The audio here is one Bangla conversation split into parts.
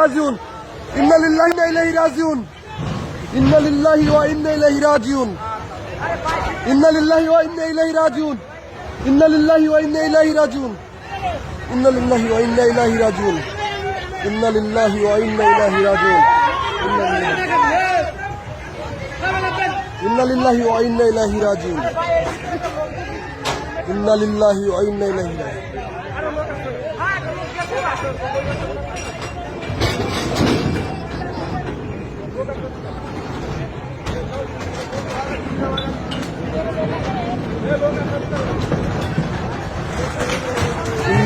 রাজিউন ইন্না লিল্লাহি ওয়া ইন্না ইলাইহি রাজিউন ইন্না লিল্লাহি ওয়া ইন্না ইলাইহি রাজিউন ইন্না লিল্লাহি ওয়া ইন্না ইলাইহি রাজিউন ইন্না লিল্লাহি ওয়া ইন্না ইলাইহি রাজিউন ইন্না লিল্লাহি ওয়া ইন্না ইলাইহি রাজিউন ইন্না লিল্লাহি ওয়া ইন্না ইলাইহি রাজিউন ইন্না লিল্লাহি ওয়া ইন্না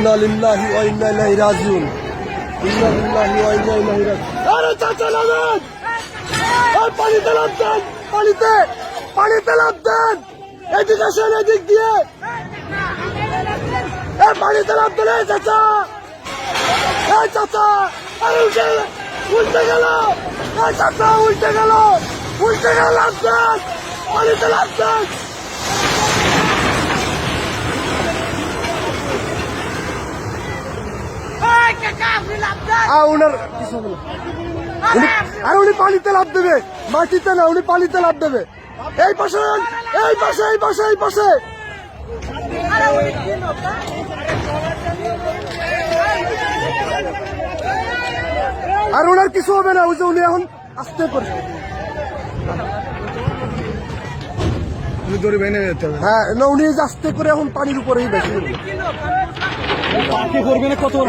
ইন্না লিল্লাহি ওয়া ইন্না ইলাইহি রাজিউন। ইন্না লিল্লাহি আরে চাচা নামেন! এই পানিতে লাভ পানিতে! পানিতে লাভ দেন এদিকে আসেন দিয়ে! এই পানিতে চাচা! এই চাচা! আরে উঠে উল্টে গেল! চাচা উল্টে গেল! উল্টে গেল পানিতে লাভ ওনার কিছু আর উনি পানিতে লাভ দেবে। মাটিতে না, উনি পানিতে লাভ দেবে। এই পাশে এই পাশে এই পাশে এই পাশে। আর ওনার কিছু হবে না, ওই যে উনি এখন আসতে করে দড়ি ভেঙে যেতে হবে। হ্যাঁ না উনি আস্তে করে এখন পানির উপরেই বেশি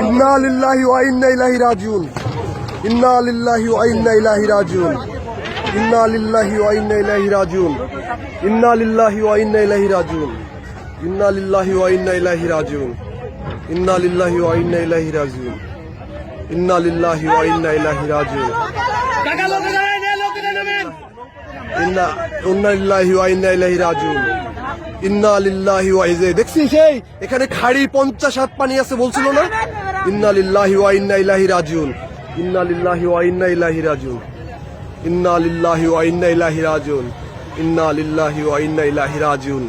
ইন্না লিল্লাহি ওয়া ইন্না ইলাইহি রাজিউন। ইন্না লিল্লাহি ওয়া ইন্না ইলাইহি রাজিউন। ইন্না লিল্লাহি ওয়া ইন্না ইলাইহি রাজিউন। ইন্না লিল্লাহি ওয়া ইন্না ইলাইহি রাজিউন। ইন্না লিল্লাহি ওয়া ইন্না ইলাইহি রাজিউন। ইন্না লিল্লাহি ওয়া ইন্না ইলাইহি রাজিউন। ইন্না লিল্লাহি ওয়া ইন্না ইলাইহি রাজিউন। দেখছিস সেই, এখানে খাড়ি পঞ্চাশ হাত পানি আছে বলছিল না? ইন্না লিল্লাহি ওয়া ইন্না ইলাইহি রাজিউন ইন্না লিল্লাহি ওয়া ইন্না ইলাইহি রাজিউন ইন্না লিল্লাহি ওয়া ইন্না ইলাইহি রাজিউন ইন্না লিল্লাহি ওয়া ইন্না ইলাইহি রাজিউন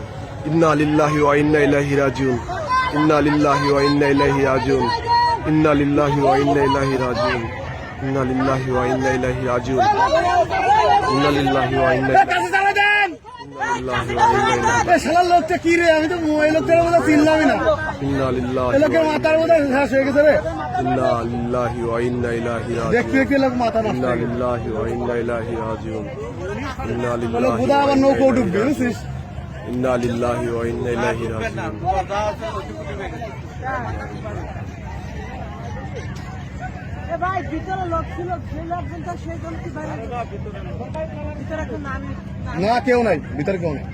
ইন্না লিল্লাহি ওয়া ইন্না ইলাইহি রাজিউন ইন্না লিল্লাহি ওয়া ইন্না ইলাইহি রাজিউন ইন্না ইন্না লিল্লাহি ওয়া ইন্না ইলাইহি রাজিউন ইন্না লিল্লাহি ওয়া ইন্না লোকটা কি রে আমি তো এই লোকটার মতো চিনলামই না লোকের মাথার মতো শেষ হয়ে গেছে রে নৌকো ডুববে বুঝছিস ভাই ভিতরে লোক ছিল সেই লোকজন তো সেই জন কি বাইরে ভিতরে একটা নাম নাম- না কেউ নাই ভিতরে কেউ নাই।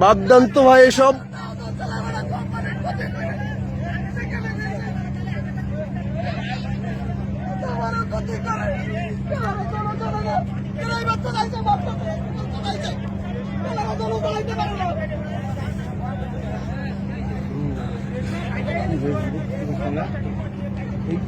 বাদ দেন তো ভাই এসব এই